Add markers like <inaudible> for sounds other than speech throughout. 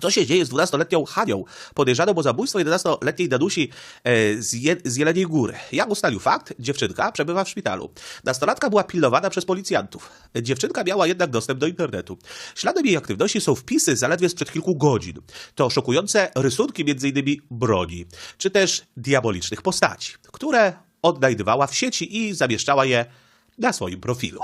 Co się dzieje z 12-letnią Hanią, podejrzaną o zabójstwo 11-letniej Danusi e, z, Je- z Jeleniej Góry? Jak ustalił fakt, dziewczynka przebywa w szpitalu. Nastolatka była pilnowana przez policjantów. Dziewczynka miała jednak dostęp do internetu. Śladem jej aktywności są wpisy zaledwie sprzed kilku godzin. To szokujące rysunki m.in. broni, czy też diabolicznych postaci, które odnajdywała w sieci i zamieszczała je na swoim profilu.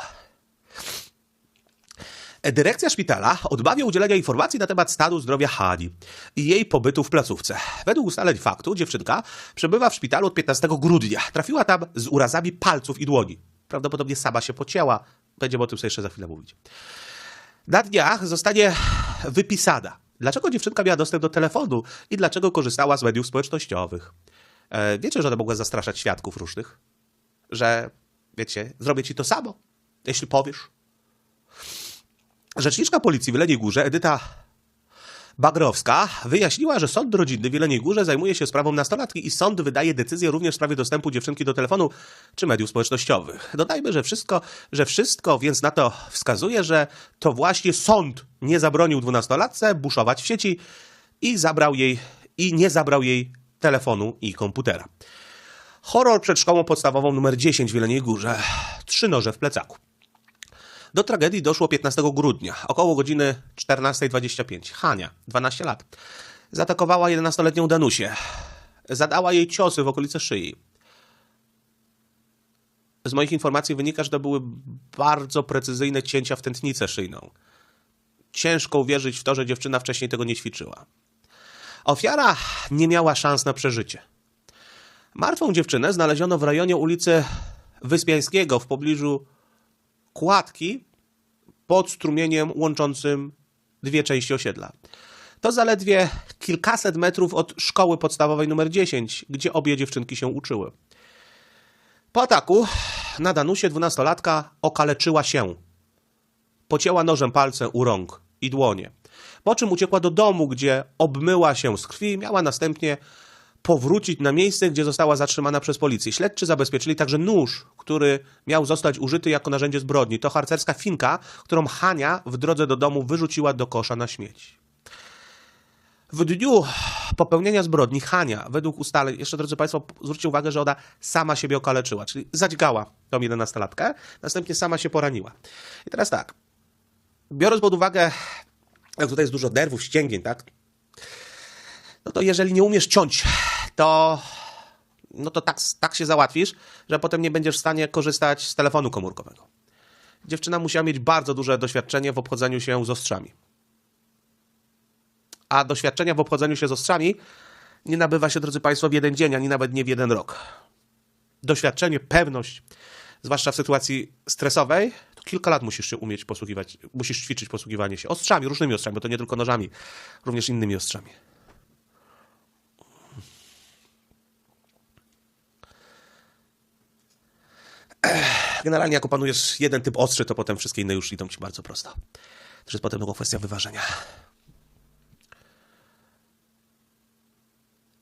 Dyrekcja szpitala odmawia udzielenia informacji na temat stanu zdrowia Hani i jej pobytu w placówce. Według ustaleń faktu dziewczynka przebywa w szpitalu od 15 grudnia. Trafiła tam z urazami palców i dłoni. Prawdopodobnie sama się pocięła. Będziemy o tym sobie jeszcze za chwilę mówić. Na dniach zostanie wypisana. Dlaczego dziewczynka miała dostęp do telefonu i dlaczego korzystała z mediów społecznościowych? E, wiecie, że ona mogła zastraszać świadków różnych? Że, wiecie, zrobię ci to samo, jeśli powiesz. Rzeczniczka policji w Jeleniej Górze, Edyta Bagrowska, wyjaśniła, że sąd rodzinny w Jeleniej Górze zajmuje się sprawą nastolatki i sąd wydaje decyzję również w sprawie dostępu dziewczynki do telefonu czy mediów społecznościowych. Dodajmy, że wszystko, że wszystko więc na to wskazuje, że to właśnie sąd nie zabronił dwunastolatce buszować w sieci i zabrał jej i nie zabrał jej telefonu i komputera. Horror przed szkołą podstawową numer 10 w Jeleniej Górze. Trzy noże w plecaku. Do tragedii doszło 15 grudnia, około godziny 14.25. Hania, 12 lat, zaatakowała 11-letnią Danusię. Zadała jej ciosy w okolice szyi. Z moich informacji wynika, że to były bardzo precyzyjne cięcia w tętnicę szyjną. Ciężko uwierzyć w to, że dziewczyna wcześniej tego nie ćwiczyła. Ofiara nie miała szans na przeżycie. Martwą dziewczynę znaleziono w rejonie ulicy Wyspiańskiego w pobliżu kładki pod strumieniem łączącym dwie części osiedla. To zaledwie kilkaset metrów od szkoły podstawowej numer 10, gdzie obie dziewczynki się uczyły. Po ataku na Danusie dwunastolatka okaleczyła się. Pocięła nożem palce u rąk i dłonie. Po czym uciekła do domu, gdzie obmyła się z krwi i miała następnie powrócić na miejsce, gdzie została zatrzymana przez policję. Śledczy zabezpieczyli także nóż, który miał zostać użyty jako narzędzie zbrodni. To harcerska finka, którą Hania w drodze do domu wyrzuciła do kosza na śmieci. W dniu popełnienia zbrodni Hania, według ustaleń, jeszcze drodzy Państwo, zwróćcie uwagę, że ona sama siebie okaleczyła, czyli zadźgała tą 11-latkę, następnie sama się poraniła. I teraz tak, biorąc pod uwagę, jak tutaj jest dużo nerwów, ścięgień, tak? no to jeżeli nie umiesz ciąć, to, no to tak, tak się załatwisz, że potem nie będziesz w stanie korzystać z telefonu komórkowego. Dziewczyna musiała mieć bardzo duże doświadczenie w obchodzeniu się z ostrzami. A doświadczenia w obchodzeniu się z ostrzami nie nabywa się, drodzy Państwo, w jeden dzień, ani nawet nie w jeden rok. Doświadczenie, pewność, zwłaszcza w sytuacji stresowej, to kilka lat musisz się umieć posługiwać, musisz ćwiczyć posługiwanie się ostrzami, różnymi ostrzami, bo to nie tylko nożami, również innymi ostrzami. Generalnie jak opanujesz jeden typ ostrzy, to potem wszystkie inne już idą ci bardzo prosto. To jest potem tylko kwestia wyważenia.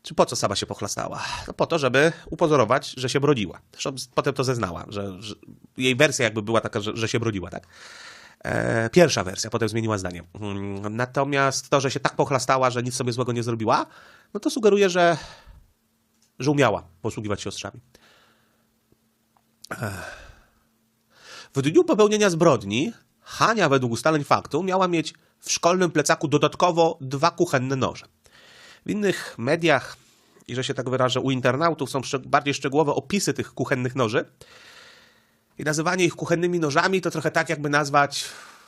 Czy po co sama się pochlastała? No po to, żeby upozorować, że się brodziła. Zresztą potem to zeznała, że, że jej wersja jakby była taka, że, że się brodziła, tak? E, pierwsza wersja, potem zmieniła zdanie. Mm, Natomiast to, że się tak pochlastała, że nic sobie złego nie zrobiła, no to sugeruje, że, że umiała posługiwać się ostrzami. W dniu popełnienia zbrodni Hania według ustaleń faktu miała mieć w szkolnym plecaku dodatkowo dwa kuchenne noże. W innych mediach, i że się tak wyrażę, u internautów są bardziej szczegółowe opisy tych kuchennych noży. I nazywanie ich kuchennymi nożami to trochę tak, jakby nazwać.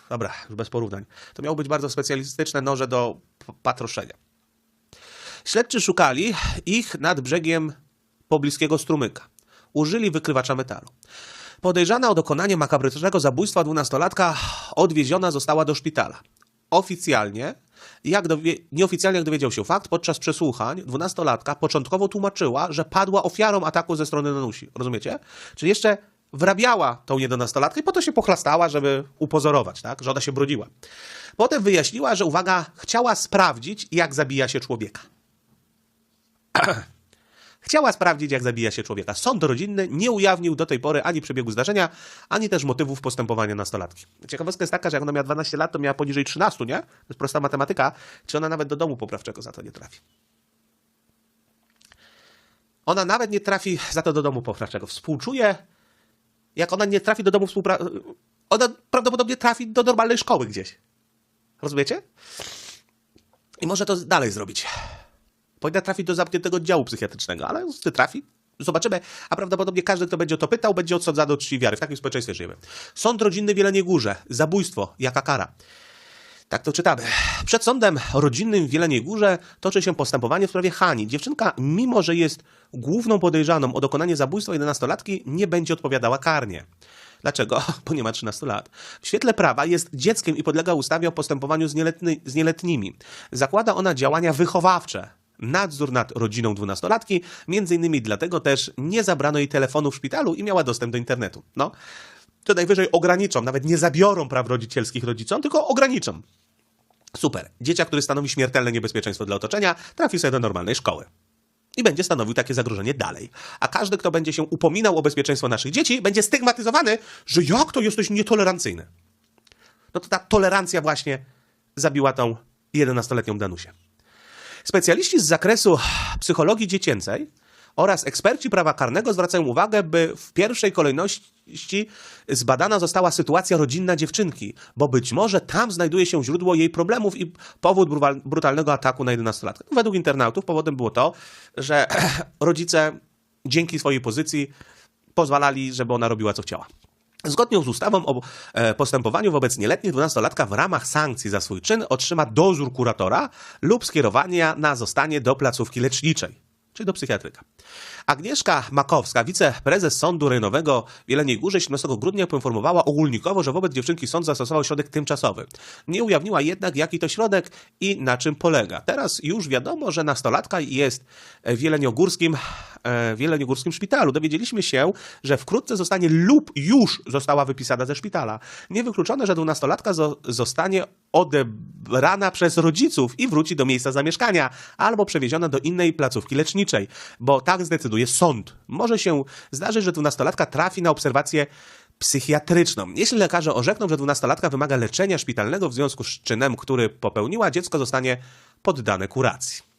Dobra, już bez porównań. To miało być bardzo specjalistyczne noże do patroszenia. Śledczy szukali ich nad brzegiem pobliskiego strumyka. Użyli wykrywacza metalu. Podejrzana o dokonanie makabrycznego zabójstwa dwunastolatka odwieziona została do szpitala. Oficjalnie, jak dowie, nieoficjalnie jak dowiedział się fakt, podczas przesłuchań dwunastolatka początkowo tłumaczyła, że padła ofiarą ataku ze strony Nanusi. Rozumiecie? Czyli jeszcze wrabiała tą jedenastolatkę i po to się pochlastała, żeby upozorować, tak? że ona się brodziła. Potem wyjaśniła, że uwaga, chciała sprawdzić, jak zabija się człowieka. <clears throat> Chciała sprawdzić, jak zabija się człowieka. Sąd rodzinny nie ujawnił do tej pory ani przebiegu zdarzenia, ani też motywów postępowania nastolatki. Ciekawostka jest taka, że jak ona miała 12 lat, to miała poniżej 13, nie? To jest prosta matematyka. Czy ona nawet do domu poprawczego za to nie trafi? Ona nawet nie trafi za to do domu poprawczego. Współczuje, jak ona nie trafi do domu współpra... Ona prawdopodobnie trafi do normalnej szkoły gdzieś. Rozumiecie? I może to dalej zrobić. Powinna trafić do zamkniętego oddziału psychiatrycznego, ale czy trafi? Zobaczymy, a prawdopodobnie każdy, kto będzie o to pytał, będzie odsądzany od czci wiary. W takim społeczeństwie żyjemy. Sąd rodzinny w Jeleniej Górze. Zabójstwo. Jaka kara? Tak to czytamy. Przed sądem rodzinnym w Jeleniej Górze toczy się postępowanie w sprawie Hani. Dziewczynka, mimo że jest główną podejrzaną o dokonanie zabójstwa 11-latki, nie będzie odpowiadała karnie. Dlaczego? <laughs> Bo nie ma 13 lat. W świetle prawa jest dzieckiem i podlega ustawie o postępowaniu z, nieletni, z nieletnimi. Zakłada ona działania wychowawcze. Nadzór nad rodziną dwunastolatki, między innymi dlatego też nie zabrano jej telefonu w szpitalu i miała dostęp do internetu. No, to najwyżej ograniczą, nawet nie zabiorą praw rodzicielskich rodzicom, tylko ograniczą. Super. Dzieciak, który stanowi śmiertelne niebezpieczeństwo dla otoczenia, trafi sobie do normalnej szkoły. I będzie stanowił takie zagrożenie dalej. A każdy, kto będzie się upominał o bezpieczeństwo naszych dzieci, będzie stygmatyzowany, że jak to jesteś nietolerancyjny. No to ta tolerancja właśnie zabiła tą 11-letnią Danusię. Specjaliści z zakresu psychologii dziecięcej oraz eksperci prawa karnego zwracają uwagę, by w pierwszej kolejności zbadana została sytuacja rodzinna dziewczynki, bo być może tam znajduje się źródło jej problemów i powód brutal- brutalnego ataku na 11-latkę. Według internautów powodem było to, że <clears throat> rodzice dzięki swojej pozycji pozwalali, żeby ona robiła co chciała. Zgodnie z ustawą o e, postępowaniu wobec nieletnich 12-latka w ramach sankcji za swój czyn otrzyma dozór kuratora lub skierowania na zostanie do placówki leczniczej, czyli do psychiatryka. Agnieszka Makowska, wiceprezes Sądu Rejonowego w Jeleniej Górze 17 grudnia poinformowała ogólnikowo, że wobec dziewczynki sąd zastosował środek tymczasowy. Nie ujawniła jednak, jaki to środek i na czym polega. Teraz już wiadomo, że nastolatka jest w Jeleniogórskim, e, w Jeleniogórskim szpitalu. Dowiedzieliśmy się, że wkrótce zostanie lub już została wypisana ze szpitala. Niewykluczone, że dwunastolatka zo- zostanie odebrana przez rodziców i wróci do miejsca zamieszkania, albo przewieziona do innej placówki leczniczej, bo tak zdecyduje sąd. Może się zdarzyć, że dwunastolatka trafi na obserwację psychiatryczną. Jeśli lekarze orzekną, że dwunastolatka wymaga leczenia szpitalnego w związku z czynem, który popełniła, dziecko zostanie poddane kuracji.